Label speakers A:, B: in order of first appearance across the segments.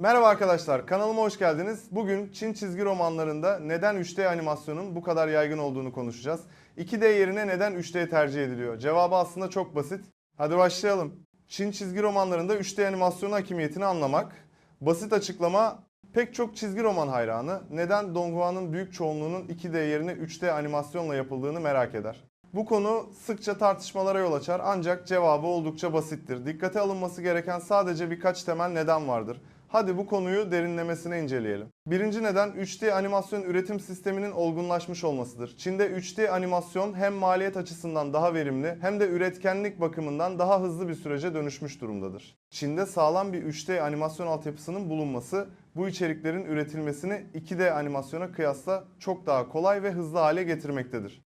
A: Merhaba arkadaşlar, kanalıma hoş geldiniz. Bugün Çin çizgi romanlarında neden 3D animasyonun bu kadar yaygın olduğunu konuşacağız. 2D yerine neden 3D tercih ediliyor? Cevabı aslında çok basit. Hadi başlayalım. Çin çizgi romanlarında 3D animasyonun hakimiyetini anlamak. Basit açıklama, pek çok çizgi roman hayranı neden Donghua'nın büyük çoğunluğunun 2D yerine 3D animasyonla yapıldığını merak eder. Bu konu sıkça tartışmalara yol açar ancak cevabı oldukça basittir. Dikkate alınması gereken sadece birkaç temel neden vardır. Hadi bu konuyu derinlemesine inceleyelim. Birinci neden 3D animasyon üretim sisteminin olgunlaşmış olmasıdır. Çin'de 3D animasyon hem maliyet açısından daha verimli hem de üretkenlik bakımından daha hızlı bir sürece dönüşmüş durumdadır. Çin'de sağlam bir 3D animasyon altyapısının bulunması bu içeriklerin üretilmesini 2D animasyona kıyasla çok daha kolay ve hızlı hale getirmektedir.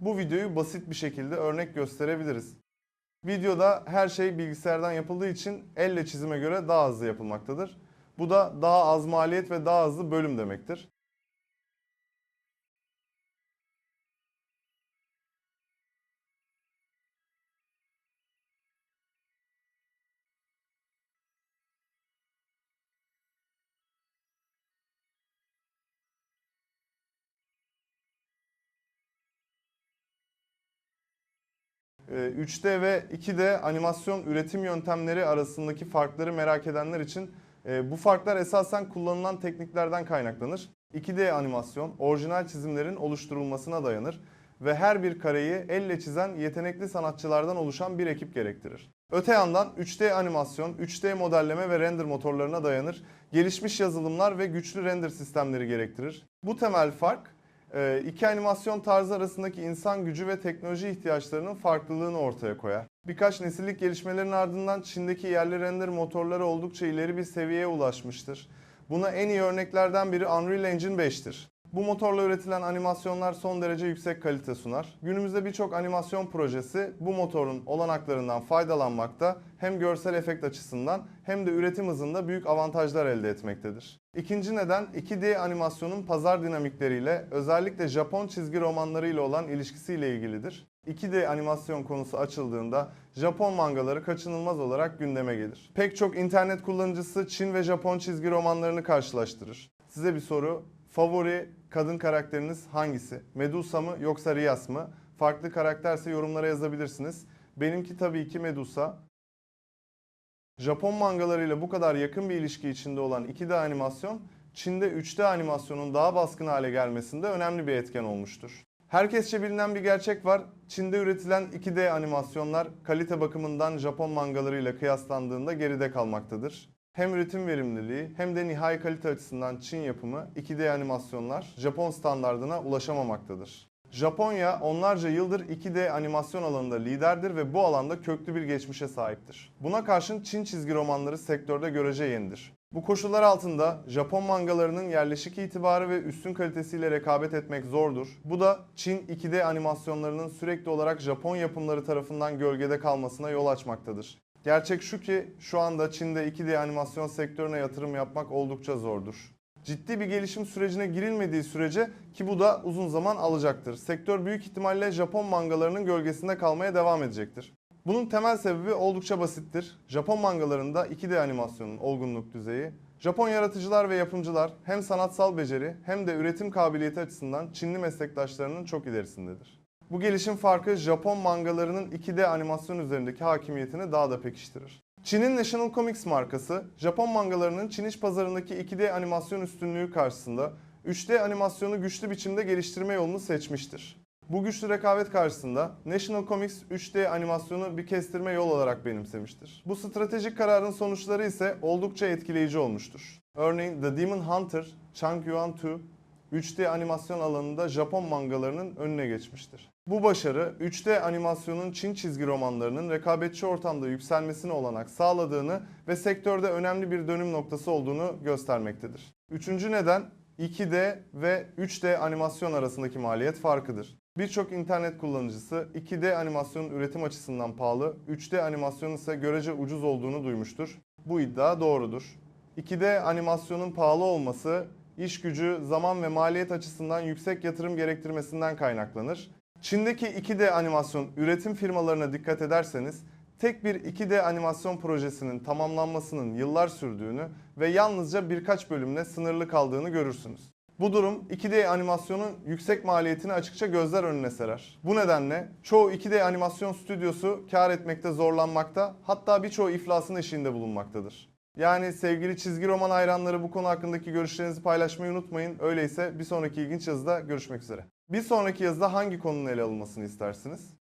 A: Bu videoyu basit bir şekilde örnek gösterebiliriz. Videoda her şey bilgisayardan yapıldığı için elle çizime göre daha hızlı yapılmaktadır. Bu da daha az maliyet ve daha hızlı bölüm demektir. 3D ve 2D animasyon üretim yöntemleri arasındaki farkları merak edenler için e, bu farklar esasen kullanılan tekniklerden kaynaklanır. 2D animasyon orijinal çizimlerin oluşturulmasına dayanır ve her bir kareyi elle çizen yetenekli sanatçılardan oluşan bir ekip gerektirir. Öte yandan 3D animasyon, 3D modelleme ve render motorlarına dayanır. Gelişmiş yazılımlar ve güçlü render sistemleri gerektirir. Bu temel fark iki animasyon tarzı arasındaki insan gücü ve teknoloji ihtiyaçlarının farklılığını ortaya koyar. Birkaç nesillik gelişmelerin ardından Çin'deki yerli render motorları oldukça ileri bir seviyeye ulaşmıştır. Buna en iyi örneklerden biri Unreal Engine 5'tir. Bu motorla üretilen animasyonlar son derece yüksek kalite sunar. Günümüzde birçok animasyon projesi bu motorun olanaklarından faydalanmakta hem görsel efekt açısından hem de üretim hızında büyük avantajlar elde etmektedir. İkinci neden 2D animasyonun pazar dinamikleriyle özellikle Japon çizgi romanlarıyla olan ilişkisiyle ilgilidir. 2D animasyon konusu açıldığında Japon mangaları kaçınılmaz olarak gündeme gelir. Pek çok internet kullanıcısı Çin ve Japon çizgi romanlarını karşılaştırır. Size bir soru, favori kadın karakteriniz hangisi? Medusa mı yoksa Rias mı? Farklı karakterse yorumlara yazabilirsiniz. Benimki tabii ki Medusa. Japon mangalarıyla bu kadar yakın bir ilişki içinde olan 2D animasyon, Çin'de 3D animasyonun daha baskın hale gelmesinde önemli bir etken olmuştur. Herkesçe bilinen bir gerçek var. Çin'de üretilen 2D animasyonlar kalite bakımından Japon mangalarıyla kıyaslandığında geride kalmaktadır. Hem üretim verimliliği hem de nihai kalite açısından Çin yapımı 2D animasyonlar Japon standardına ulaşamamaktadır. Japonya onlarca yıldır 2D animasyon alanında liderdir ve bu alanda köklü bir geçmişe sahiptir. Buna karşın Çin çizgi romanları sektörde görece yenidir. Bu koşullar altında Japon mangalarının yerleşik itibarı ve üstün kalitesiyle rekabet etmek zordur. Bu da Çin 2D animasyonlarının sürekli olarak Japon yapımları tarafından gölgede kalmasına yol açmaktadır. Gerçek şu ki şu anda Çin'de 2D animasyon sektörüne yatırım yapmak oldukça zordur. Ciddi bir gelişim sürecine girilmediği sürece ki bu da uzun zaman alacaktır. Sektör büyük ihtimalle Japon mangalarının gölgesinde kalmaya devam edecektir. Bunun temel sebebi oldukça basittir. Japon mangalarında 2D animasyonun olgunluk düzeyi, Japon yaratıcılar ve yapımcılar hem sanatsal beceri hem de üretim kabiliyeti açısından Çinli meslektaşlarının çok ilerisindedir. Bu gelişim farkı Japon mangalarının 2D animasyon üzerindeki hakimiyetini daha da pekiştirir. Çin'in National Comics markası, Japon mangalarının Çin iç pazarındaki 2D animasyon üstünlüğü karşısında 3D animasyonu güçlü biçimde geliştirme yolunu seçmiştir. Bu güçlü rekabet karşısında National Comics 3D animasyonu bir kestirme yol olarak benimsemiştir. Bu stratejik kararın sonuçları ise oldukça etkileyici olmuştur. Örneğin The Demon Hunter, Chang Yuan 2 3D animasyon alanında Japon mangalarının önüne geçmiştir. Bu başarı 3D animasyonun Çin çizgi romanlarının rekabetçi ortamda yükselmesine olanak sağladığını ve sektörde önemli bir dönüm noktası olduğunu göstermektedir. Üçüncü neden 2D ve 3D animasyon arasındaki maliyet farkıdır. Birçok internet kullanıcısı 2D animasyonun üretim açısından pahalı, 3D animasyonun ise görece ucuz olduğunu duymuştur. Bu iddia doğrudur. 2D animasyonun pahalı olması iş gücü, zaman ve maliyet açısından yüksek yatırım gerektirmesinden kaynaklanır. Çin'deki 2D animasyon üretim firmalarına dikkat ederseniz tek bir 2D animasyon projesinin tamamlanmasının yıllar sürdüğünü ve yalnızca birkaç bölümle sınırlı kaldığını görürsünüz. Bu durum 2D animasyonun yüksek maliyetini açıkça gözler önüne serer. Bu nedenle çoğu 2D animasyon stüdyosu kar etmekte zorlanmakta, hatta birçoğu iflasın eşiğinde bulunmaktadır. Yani sevgili çizgi roman hayranları bu konu hakkındaki görüşlerinizi paylaşmayı unutmayın. Öyleyse bir sonraki ilginç yazıda görüşmek üzere. Bir sonraki yazıda hangi konunun ele alınmasını istersiniz?